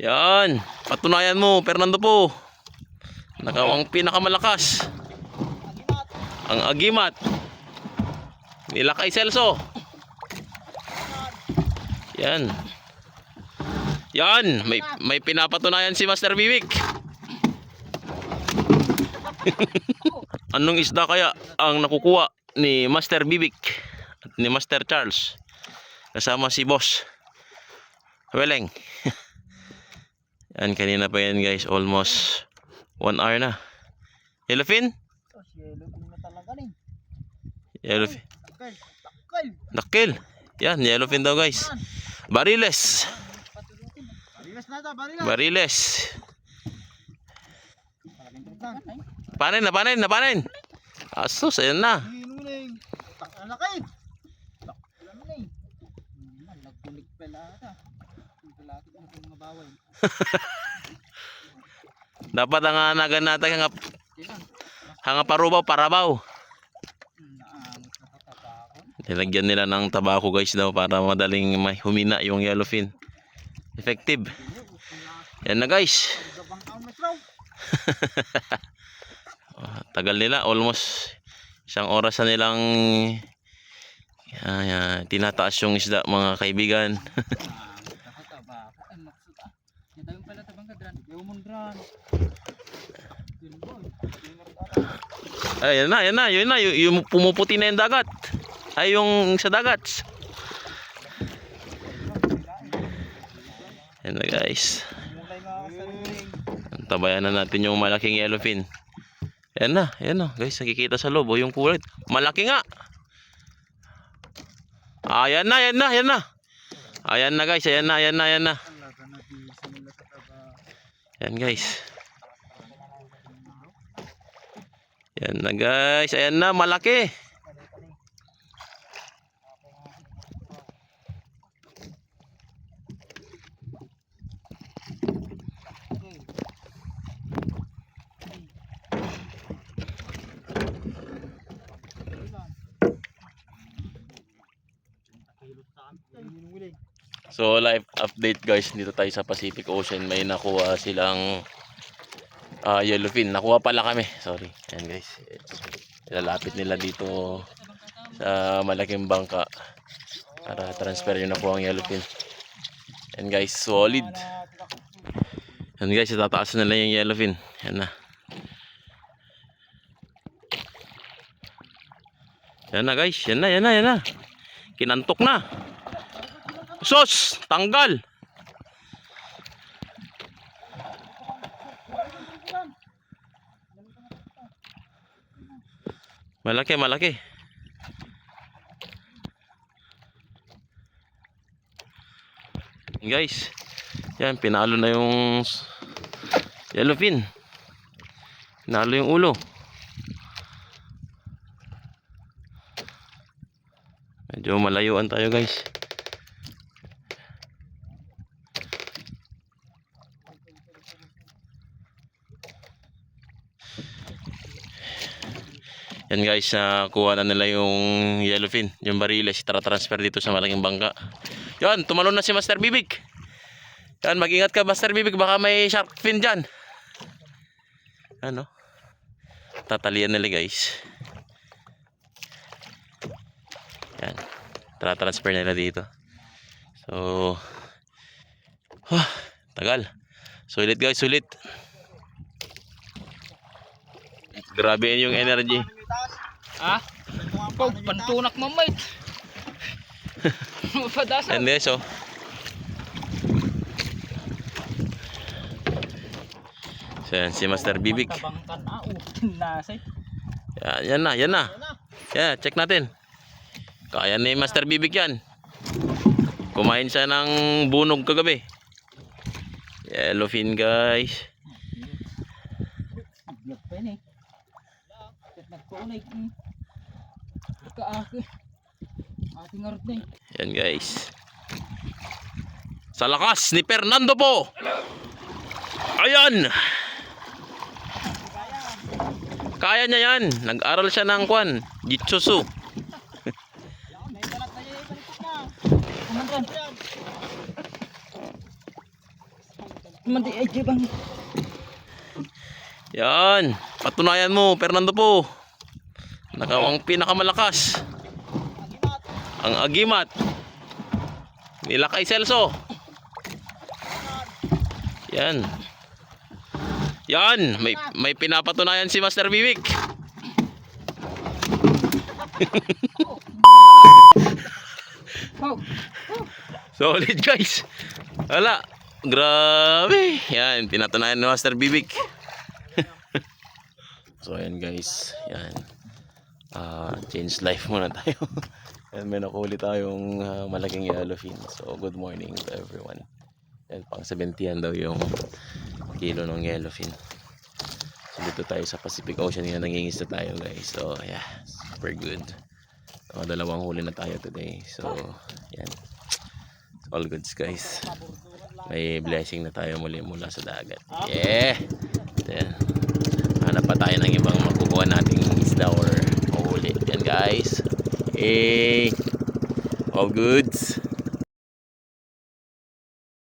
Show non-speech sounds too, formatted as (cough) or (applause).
Yan. Patunayan mo, Fernando po. Nakawang pinakamalakas. Ang agimat. Nila kay Celso. Yan. Yan. May, may pinapatunayan si Master Vivik. (laughs) Anong isda kaya ang nakukuha ni Master Bibik at ni Master Charles kasama si Boss Weleng (laughs) yan kanina pa yan guys almost 1 hour na Yellowfin? Yellow din na talaga rin. Yellowfin takal. Nakil yan Yellowfin daw guys Bariles. Barilas na ito. Bariles tutang. Panin na panin na panin Asus ayan na Hinuling. Tak na kay. Tak na mo eh. Nagkulig pala ata. (laughs) Dapat ang anagan natin hanga, hanga parubaw parabaw. Nilagyan nila ng tabako guys daw para madaling humina yung yellowfin. Effective. Yan na guys. (laughs) Tagal nila. Almost isang oras na nilang ah, tinataas yung isda mga kaibigan. (laughs) Naangot na katabakon. Ay, maksud ah. Tayo pala tabang. Yung mundran. Yun boy. Yung nagtara. Ay, yan na, yan na, yun na. Yung, yung pumuputi na yung dagat. Ay, yung sa dagat. Yan na guys. Tabayan na natin yung malaking yellowfin. Yan na, yan na. Guys, nakikita sa loob. oh, yung kulay. Malaki nga. Ayan na, yan na, yan na. Ayan na guys, ayan na, ayan na, ayan na bisa nila sa taba. Yan guys. Yan na guys, ayan na, malaki. So live update guys dito tayo sa Pacific Ocean may nakuha silang ah, yellowfin. Nakuha pala kami. Sorry. Yan guys. Ilalapit nila dito sa malaking bangka para transfer yung nakuha ang yellowfin. Yan guys, solid. Yan guys, itataas nila yung yellowfin. Yan na. Yan na guys, yan na, yan na, yan na. Kinantok na. Sos! Tanggal! Malaki, malaki. Guys, yan, pinalo na yung yellowfin. Pinalo yung ulo. Medyo malayuan tayo guys. Yan guys, nakuha na nila yung yellowfin, yung bariles, tara transfer dito sa malaking bangka. Yan, tumalon na si Master Bibig. Yan, mag-ingat ka Master Bibig, baka may shark fin dyan. Ano? Tatalian nila guys. Yan, tara transfer nila dito. So, huh, (sighs) tagal. Sulit guys, sulit. Grabe yung energy. Ah? Pag pantunak mamay. (laughs) Padasa. And this, oh. So, yan, si Master Bibig. Oh. (laughs) Yan, yan na, yan na. Yan, check natin. Kaya ni Master Bibig yan. Kumain siya ng bunog kagabi. Yellowfin, guys. Biyak pa yun eh. Kat nagpaunay. Hmm. Kaaki. Ating arot na eh. Yan, guys. Sa lakas ni Fernando po. Ayan. Kaya niya yan. Nag-aral siya ng kwan. Jitsusu. Mandi ay. Yan. Patunayan mo, Fernando po. Naka ang pinakamalakas. Ang agimat. Nila kay Celso. Yan. Yan, may may pinapatunayan si Master. Oh, (laughs) Solid guys. Wala. Grabe. Yan, pinatunayan ni Master Bibik. (laughs) so ayan guys. Yan. Ah, change life muna tayo. (laughs) Yan, may nakuli tayong ah, malaking yellowfin. So good morning to everyone. Yan, pang 70 daw yung kilo ng yellowfin. So dito tayo sa Pacific Ocean yan nangingisda tayo guys. So yeah, super good. So, dalawang huli na tayo today. So yan all goods guys may blessing na tayo muli mula sa dagat yeah then hanap pa tayo ng ibang makukuha nating isda or mahuli yan guys eh all goods